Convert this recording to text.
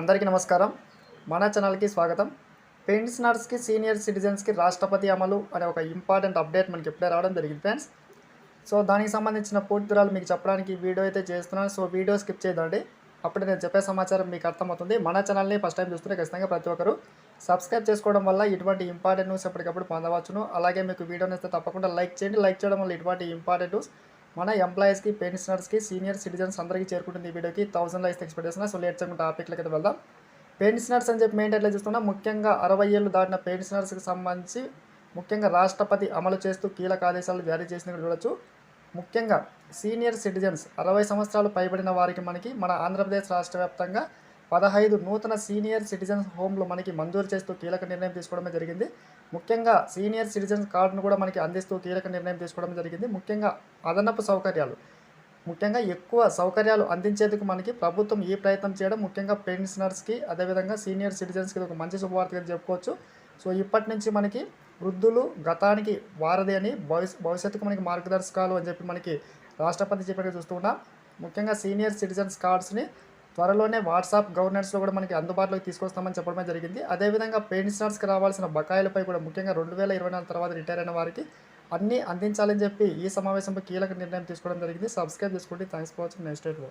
అందరికీ నమస్కారం. మన ఛానల్కి స్వాగతం. పెన్షనర్స్కి సీనియర్ సిటిజన్స్కి రాష్ట్రపతి అమలు అనే ఒక ఇంపార్టెంట్ అప్డేట్ మనకి ఇప్పుడే రావడం జరిగింది ఫ్రెండ్స్. సో దానికి సంబంధించిన పూర్తి వివరాలు మీకు చెప్పడానికి వీడియో అయితే చేస్తున్నాను. సో వీడియో స్కిప్ చేయదండి. అప్పుడే నేను చెప్పే సమాచారం మీకు అర్థమవుతుంది. మన ఛానల్ని ఫస్ట్ టైం చూస్తుంటే ఖచ్చితంగా ప్రతి ఒక్కరు సబ్స్క్రైబ్ చేసుకోవడం వల్ల ఇటువంటి ఇంపార్టెంట్ న్యూస్ ఎప్పటికప్పుడు పొందవచ్చును. అలాగే మీకు వీడియోని అయితే తప్పకుండా లైక్ చేయండి. లైక్ చేయడం వల్ల ఇటువంటి ఇంపార్టెంట్ న్యూస్ మన ఎంప్లాయీస్కి పెన్షనర్స్కి సీనియర్ సిటిజన్స్ అందరికీ చేరుకుంటుంది ఈ వీడియోకి. థౌసండ్ లైక్స్ ఎక్స్పెక్ట్ చేస్తున్నా సో లేట్ చేయకుండా టాపిక్లకి అయితే వెళ్దాం. పెన్షనర్స్ అని చెప్పి మెయిన్ టైట్లో చూస్తున్నా. ముఖ్యంగా అరవై ఏళ్ళు దాటిన పెన్షనర్స్కి సంబంధించి ముఖ్యంగా రాష్ట్రపతి అమలు చేస్తూ కీలక ఆదేశాలు జారీ చేసినట్టు చూడొచ్చు. ముఖ్యంగా సీనియర్ సిటిజన్స్ అరవై సంవత్సరాలు పైబడిన వారికి మనకి మన ఆంధ్రప్రదేశ్ రాష్ట్ర వ్యాప్తంగా పదహైదు నూతన సీనియర్ సిటిజన్స్ హోమ్లు మనకి మంజూరు చేస్తూ కీలక నిర్ణయం తీసుకోవడమే జరిగింది. ముఖ్యంగా సీనియర్ సిటిజన్స్ కార్డును కూడా మనకి అందిస్తూ కీలక నిర్ణయం తీసుకోవడం జరిగింది. ముఖ్యంగా అదనపు సౌకర్యాలు. ముఖ్యంగా ఎక్కువ సౌకర్యాలు అందించేందుకు మనకి ప్రభుత్వం ఈ ప్రయత్నం చేయడం ముఖ్యంగా పెన్షనర్స్కి అదేవిధంగా సీనియర్ సిటిజన్స్కి ఒక మంచి శుభవార్తగా చెప్పుకోవచ్చు. సో ఇప్పటి నుంచి మనకి వృద్ధులు గతానికి వారధి అని భవిష్యత్తుకు మనకి మార్గదర్శకాలు అని చెప్పి మనకి రాష్ట్రపతి చెప్పినట్టు చూస్తున్నాం ముఖ్యంగా సీనియర్ సిటిజన్స్ కార్డ్స్ని త్వరలోనే వాట్సాప్ గవర్నెన్స్లో కూడా మనకి అందుబాటులోకి తీసుకొస్తామని చెప్పడమే జరిగింది. అదేవిధంగా పెన్షనర్స్కి రావాల్సిన బకాయిలపై కూడా ముఖ్యంగా రెండు వేల ఇరవై నాలుగు తర్వాత రిటైర్ అయిన వారికి అన్నీ అందించాలని చెప్పి ఈ సమావేశంలో కీలక నిర్ణయం తీసుకోవడం జరిగింది. సబ్స్క్రైబ్ చేసుకోండి. Thanks for watching. నెక్స్ట్ డేట్లో